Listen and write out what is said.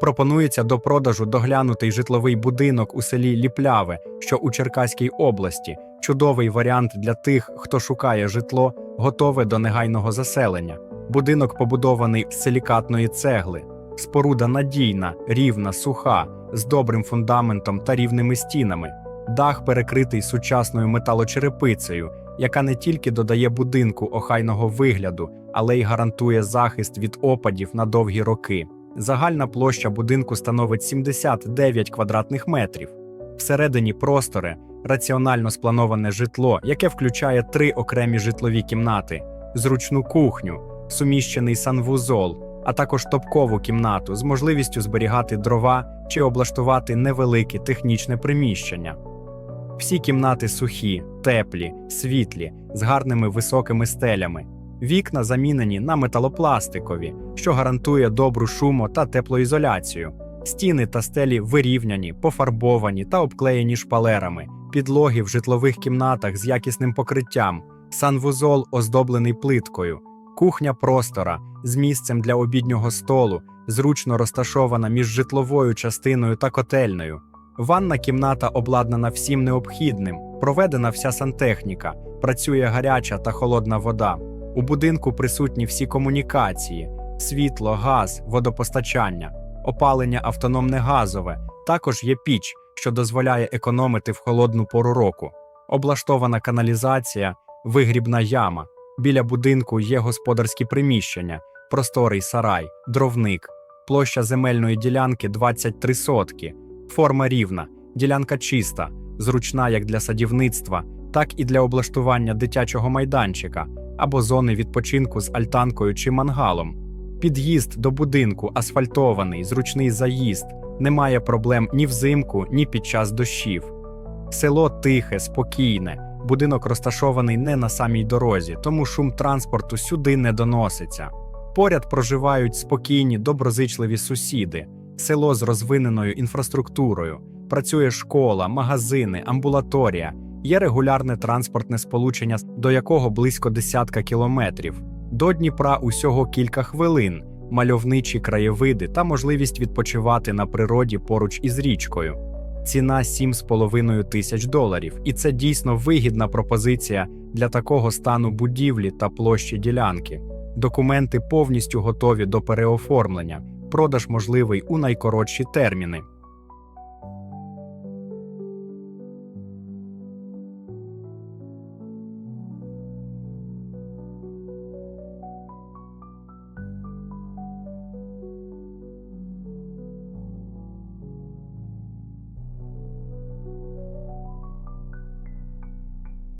Пропонується до продажу доглянутий житловий будинок у селі Ліпляве, що у Черкаській області. Чудовий варіант для тих, хто шукає житло, готове до негайного заселення. Будинок побудований з силікатної цегли. Споруда надійна, рівна, суха, з добрим фундаментом та рівними стінами. Дах перекритий сучасною металочерепицею, яка не тільки додає будинку охайного вигляду, але й гарантує захист від опадів на довгі роки. Загальна площа будинку становить 79 квадратних метрів. Всередині простори раціонально сплановане житло, яке включає три окремі житлові кімнати, зручну кухню, суміщений санвузол, а також топкову кімнату з можливістю зберігати дрова чи облаштувати невелике технічне приміщення. Всі кімнати сухі, теплі, світлі, з гарними високими стелями. Вікна замінені на металопластикові, що гарантує добру шумо та теплоізоляцію. Стіни та стелі вирівняні, пофарбовані та обклеєні шпалерами, підлоги в житлових кімнатах з якісним покриттям, санвузол оздоблений плиткою, кухня простора з місцем для обіднього столу, зручно розташована між житловою частиною та котельною. Ванна кімната обладнана всім необхідним, проведена вся сантехніка, працює гаряча та холодна вода. У будинку присутні всі комунікації: світло, газ, водопостачання, опалення автономне газове. Також є піч, що дозволяє економити в холодну пору року. Облаштована каналізація, вигрібна яма. Біля будинку є господарські приміщення, просторий сарай, дровник, площа земельної ділянки 23 сотки, форма рівна, ділянка чиста, зручна як для садівництва, так і для облаштування дитячого майданчика або зони відпочинку з альтанкою чи мангалом. Під'їзд до будинку асфальтований, зручний заїзд, немає проблем ні взимку, ні під час дощів. Село тихе, спокійне, будинок розташований не на самій дорозі, тому шум транспорту сюди не доноситься. Поряд проживають спокійні, доброзичливі сусіди, село з розвиненою інфраструктурою, працює школа, магазини, амбулаторія, є регулярне транспортне сполучення, до якого близько десятка кілометрів. До Дніпра усього кілька хвилин, мальовничі краєвиди та можливість відпочивати на природі поруч із річкою. Ціна 7,5 тисяч доларів, і це дійсно вигідна пропозиція для такого стану будівлі та площі ділянки. Документи повністю готові до переоформлення. Продаж можливий у найкоротші терміни.